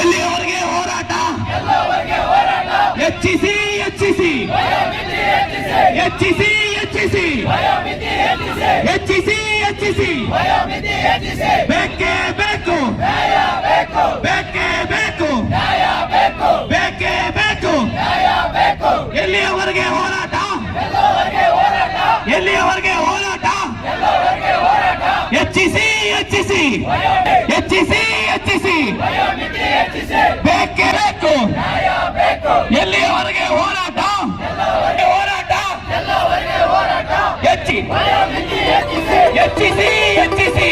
ಎಲ್ಲಿಯವರೆಗೆ ಹೋರಾಟ? ಹೆಚ್ಚಿಸಿ ಹೆಚ್ಚಿಸಿ ಹೆಚ್ಚಿಸಿ ಹೆಚ್ಚಿಸಿ ಹೆಚ್ಚಿಸಿ ಹೆಚ್ಚಿಸಿ ಬೇಕೇ ಬೇಕು. ಬೇಕೇ ಬೇಕು. ಬೇಕೇ ಬೇಕು. ಎಲ್ಲಿಯವರೆಗೆ ಹೋರಾಟ? ಎಲ್ಲಿಯವರೆಗೆ ಹೋರಾಟ? ಹೆಚ್ಚಿಸಿ ಹೆಚ್ಚಿಸಿ ಹೆಚ್ಚಿಸಿ ಹೆಚ್ಚಿಸಿ. ಬೇಕೇ ಬೇಕು. ಎಲ್ಲಿಯವರೆಗೆ ಹೋರಾಟ? ಹೋರಾಟ ಹೆಚ್ಚಿ. ಹೆಚ್ಚಿಸಿ ಹೆಚ್ಚಿಸಿ.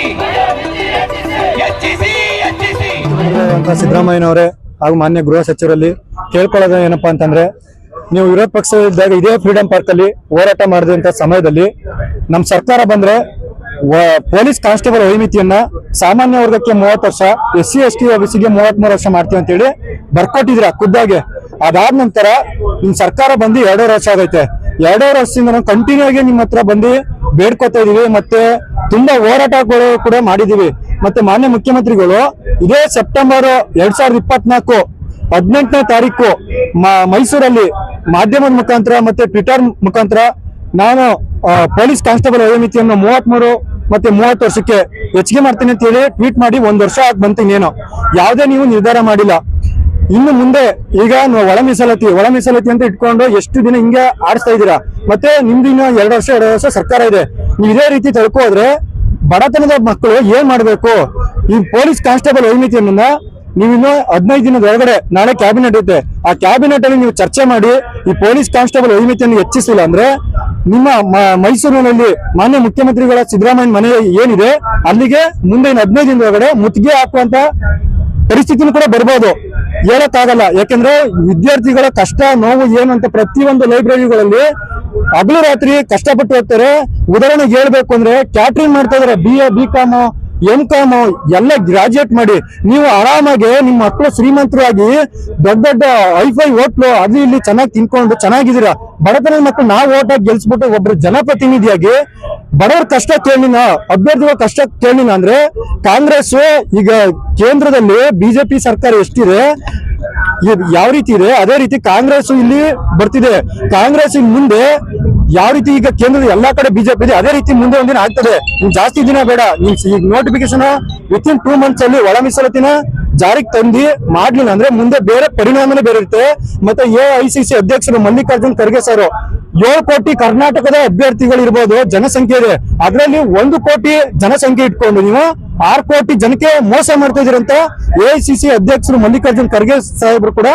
ಹೆಚ್ಚಿಸಿ ಹೆಚ್ಚಿಸಿ. ಸಿದ್ದರಾಮಯ್ಯನವರೇ ಹಾಗೂ ಮಾನ್ಯ ಗೃಹ ಸಚಿವರಲ್ಲಿ ಕೇಳ್ಕೊಳ್ಳೋದು ಏನಪ್ಪಾ ಅಂತಂದ್ರೆ, ನೀವು ವಿರೋಧ ಪಕ್ಷ ಇದ್ದಾಗ ಇದೇ ಫ್ರೀಡಂ ಪಾರ್ಕ್ ಅಲ್ಲಿ ಹೋರಾಟ ಮಾಡಿದಂತ ಸಮಯದಲ್ಲಿ ನಮ್ಮ ಸರ್ಕಾರ ಬಂದ್ರೆ ಪೊಲೀಸ್ ಕಾನ್ಸ್ಟೇಬಲ್ ವೈಮಿತಿಯನ್ನ ಸಾಮಾನ್ಯ ವರ್ಗಕ್ಕೆ ಮೂವತ್ತು ವರ್ಷ ಎಸ್ ಸಿ ಎಸ್ ಟಿ ಒಬಿಸಿಗೆ ಮೂವತ್ತ್ ಮೂರು ವರ್ಷ ಮಾಡ್ತೀವಿ ಅಂತೇಳಿ ಬರ್ಕೊಟ್ಟಿದ್ರ ಖುದ್ದಾಗೆ. ಅದಾದ ನಂತರ ನಿಮ್ ಸರ್ಕಾರ ಬಂದು ಎರಡೂವರೆ ವರ್ಷ ಆಗೈತೆ. ಎರಡೂವರೆ ವರ್ಷದಿಂದ ನಾವು ಕಂಟಿನ್ಯೂ ಆಗಿ ನಿಮ್ಮ ಹತ್ರ ಬಂದು ಬೇಡ್ಕೊತಾ ಇದೀವಿ ಮತ್ತೆ ತುಂಬಾ ಹೋರಾಟಗಳು ಕೂಡ ಮಾಡಿದೀವಿ. ಮತ್ತೆ ಮಾನ್ಯ ಮುಖ್ಯಮಂತ್ರಿಗಳು ಇದೇ ಸೆಪ್ಟೆಂಬರ್ ಎರಡ್ ಸಾವಿರದ ಇಪ್ಪತ್ನಾಲ್ಕು ಹದಿನೆಂಟನೇ ತಾರೀಕು ಮೈಸೂರಲ್ಲಿ ಮಾಧ್ಯಮದ ಮುಖಾಂತರ ಮತ್ತೆ ಟ್ವಿಟರ್ ಮುಖಾಂತರ ನಾನು ಪೊಲೀಸ್ ಕಾನ್ಸ್ಟೇಬಲ್ ವಯೋಮಿತಿಯನ್ನು ಮೂವತ್ಮೂರು ಮತ್ತೆ ಮೂವತ್ತು ವರ್ಷಕ್ಕೆ ಹೆಚ್ಚಿಗೆ ಮಾಡ್ತೀನಿ ಅಂತ ಹೇಳಿ ಟ್ವೀಟ್ ಮಾಡಿ ಒಂದ್ ವರ್ಷ ಆಗಿ ಬಂತು ಇನ್ನೇನು. ಯಾವುದೇ ನೀವು ನಿರ್ಧಾರ ಮಾಡಿಲ್ಲ. ಇನ್ನು ಮುಂದೆ ಈಗ ಒಳ ಮೀಸಲಾತಿ ಒಳ ಮೀಸಲಾತಿ ಅಂತ ಇಟ್ಕೊಂಡು ಎಷ್ಟು ದಿನ ಹಿಂಗೆ ಆಡಿಸ್ತಾ ಇದ್ದೀರಾ? ಮತ್ತೆ ನಿಮ್ದು ಇನ್ನು ಎರಡು ವರ್ಷ ಎರಡು ವರ್ಷ ಸರ್ಕಾರ ಇದೆ. ನೀವು ಇದೇ ರೀತಿ ತಳ್ಕೋದ್ರೆ ಬಡತನದ ಮಕ್ಕಳು ಏನ್ ಮಾಡ್ಬೇಕು? ಈ ಪೊಲೀಸ್ ಕಾನ್ಸ್ಟೇಬಲ್ ವೈಮಿತಿಯನ್ನ ನೀವಿನ್ನು ಹದಿನೈದು ದಿನದ ಒಳಗಡೆ ನಾಳೆ ಕ್ಯಾಬಿನೆಟ್ ಇರುತ್ತೆ. ಆ ಕ್ಯಾಬಿನೆಟ್ ಅಲ್ಲಿ ನೀವು ಚರ್ಚೆ ಮಾಡಿ ಈ ಪೊಲೀಸ್ ಕಾನ್ಸ್ಟೇಬಲ್ ವೈಮಿತಿಯನ್ನು ಹೆಚ್ಚಿಸಿಲ್ಲ ಅಂದ್ರೆ ನಿಮ್ಮ ಮೈಸೂರಿನಲ್ಲಿ ಮಾನ್ಯ ಮುಖ್ಯಮಂತ್ರಿಗಳ ಸಿದ್ದರಾಮಯ್ಯ ಮನೆ ಏನಿದೆ, ಅಲ್ಲಿಗೆ ಮುಂದಿನ ಹದಿನೈದು ದಿನದ ಒಳಗಡೆ ಮುತ್ತಿಗೆ ಹಾಕುವಂತ ಪರಿಸ್ಥಿತಿನೂ ಕೂಡ ಬರ್ಬೋದು. ಹೇಳಕ್ಕಾಗಲ್ಲ. ಯಾಕಂದ್ರೆ ವಿದ್ಯಾರ್ಥಿಗಳ ಕಷ್ಟ, ನೋವು ಏನು ಅಂತ ಪ್ರತಿಯೊಂದು ಲೈಬ್ರರಿಗಳಲ್ಲಿ ಹಗಲು ರಾತ್ರಿ ಕಷ್ಟಪಟ್ಟು ಹೋಗ್ತಾರೆ ಉದಾಹರಣೆಗೆ ಹೇಳ್ಬೇಕು ಅಂದ್ರೆ, ಕ್ಯಾಟ್ರಿಂಗ್ ಮಾಡ್ತಾ ಇದಾರೆ. B A B Com M Com ಎಲ್ಲ ಗ್ರಾಜುಯೇಟ್ ಮಾಡಿ, ನೀವು ಆರಾಮಾಗಿ ನಿಮ್ಮ ಮಕ್ಕಳು ಶ್ರೀಮಂತರಾಗಿ ದೊಡ್ಡ ದೊಡ್ಡ ಐಫೈ ಹೋಟ್ಲು ಅಲ್ಲಿ ಇಲ್ಲಿ ಚೆನ್ನಾಗಿ ತಿನ್ಕೊಂಡು ಚೆನ್ನಾಗಿದ್ದೀರಾ? ಬಡತನದ ಮಕ್ಕಳು ನಾವು ಓಟ್ ಹಾಕಿ ಗೆಲ್ಸ್ಬಿಟ್ಟು ಒಬ್ರು ಜನಪ್ರತಿನಿಧಿಯಾಗಿ, ಬಡವ್ರ ಕಷ್ಟ ಕೇಳಿನ ಅಭ್ಯರ್ಥಿಗಳ ಕಷ್ಟ ಕೇಳಿನ ಅಂದ್ರೆ ಕಾಂಗ್ರೆಸ್ ಈಗ ಕೇಂದ್ರದಲ್ಲಿ ಬಿಜೆಪಿ ಸರ್ಕಾರ ಎಷ್ಟಿದೆ ಯಾವ ರೀತಿ ಇದೆ? ಅದೇ ರೀತಿ ಕಾಂಗ್ರೆಸ್ ಇಲ್ಲಿ ಬರ್ತಿದೆ. ಕಾಂಗ್ರೆಸ್ ಮುಂದೆ ಯಾವ ರೀತಿ ಈಗ ಕೇಂದ್ರದ ಎಲ್ಲಾ ಕಡೆ ಬಿಜೆಪಿ ಇದೆ ಅದೇ ರೀತಿ ಮುಂದೆ ಒಂದಿನ ಆಗ್ತದೆ. ನೀವು ಜಾಸ್ತಿ ದಿನ ಬೇಡ. ನಿಮ್ ಈಗ notification within two months ಅಲ್ಲಿ ಒಳ ಮೀಸಲಾತಿನ ಜಾರಿಗೆ ತಂದು ಮಾಡ್ಲಿಲ್ಲ ಅಂದ್ರೆ ಮುಂದೆ ಬೇರೆ ಪರಿಣಾಮನೇ ಬೇರೆ ಇರುತ್ತೆ ಮತ್ತೆ ಎ ಐ ಸಿ ಸಿ ಅಧ್ಯಕ್ಷರು ಮಲ್ಲಿಕಾರ್ಜುನ್ ಖರ್ಗೆ ಸರ್, ಏಳು ಕೋಟಿ ಕರ್ನಾಟಕದ ಅಭ್ಯರ್ಥಿಗಳು ಇರ್ಬೋದು ಜನಸಂಖ್ಯೆ ಇದೆ ಅದರಲ್ಲಿ ಒಂದು ಕೋಟಿ ಜನಸಂಖ್ಯೆ ಇಟ್ಕೊಂಡು ನೀವು ಆರು ಕೋಟಿ ಜನಕ್ಕೆ ಮೋಸ ಮಾಡ್ತಾ ಇದೀರಂತ ಎಐಸಿಸಿ ಅಧ್ಯಕ್ಷರು ಮಲ್ಲಿಕಾರ್ಜುನ್ ಖರ್ಗೆ ಸಾಹೇಬರು ಕೂಡ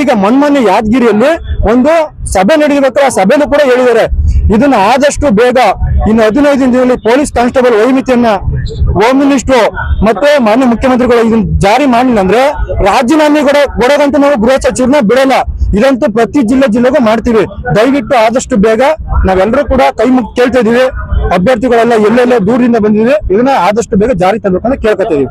ಈಗ ಮೊನ್ನೆ ಯಾದಗಿರಿಯಲ್ಲಿ ಒಂದು ಸಭೆ ನಡೆಯಬೇಕಾದ್ರೆ ಆ ಸಭೆನೂ ಕೂಡ ಹೇಳಿದ್ದಾರೆ. ಇದನ್ನ ಆದಷ್ಟು ಬೇಗ ಇನ್ನು ಹದಿನೈದು ದಿನದಲ್ಲಿ ಪೊಲೀಸ್ ಕಾನ್ಸ್ಟೇಬಲ್ ವೈಮಿತಿಯನ್ನ ಹೋಮ್ ಮಿನಿಸ್ಟರ್ ಮತ್ತೆ ಮಾನ್ಯ ಮುಖ್ಯಮಂತ್ರಿಗಳು ಇದನ್ನ ಜಾರಿ ಮಾಡಿಲ್ಲ ಅಂದ್ರೆ ರಾಜೀನಾಮೆ ಕೂಡ ಕೊಡೋದಂತ ನಾವು ಗೃಹ ಸಚಿವರನ್ನ ಬಿಡಲ್ಲ. ಇದಂತೂ ಪ್ರತಿ ಜಿಲ್ಲೆ ಜಿಲ್ಲೆಗೂ ಮಾಡ್ತೀವಿ. ದಯವಿಟ್ಟು ಆದಷ್ಟು ಬೇಗ ನಾವೆಲ್ಲರೂ ಕೂಡ ಕೈ ಮುಗಿ ಕೇಳ್ತಾ ಇದೀವಿ ಅಭ್ಯರ್ಥಿಗಳೆಲ್ಲ ಎಲ್ಲೆಲ್ಲ ದೂರದಿಂದ ಬಂದಿದೆ. ಇದನ್ನ ಆದಷ್ಟು ಬೇಗ ಜಾರಿ ತರಬೇಕಂತ ಕೇಳ್ಕೊತೀವಿ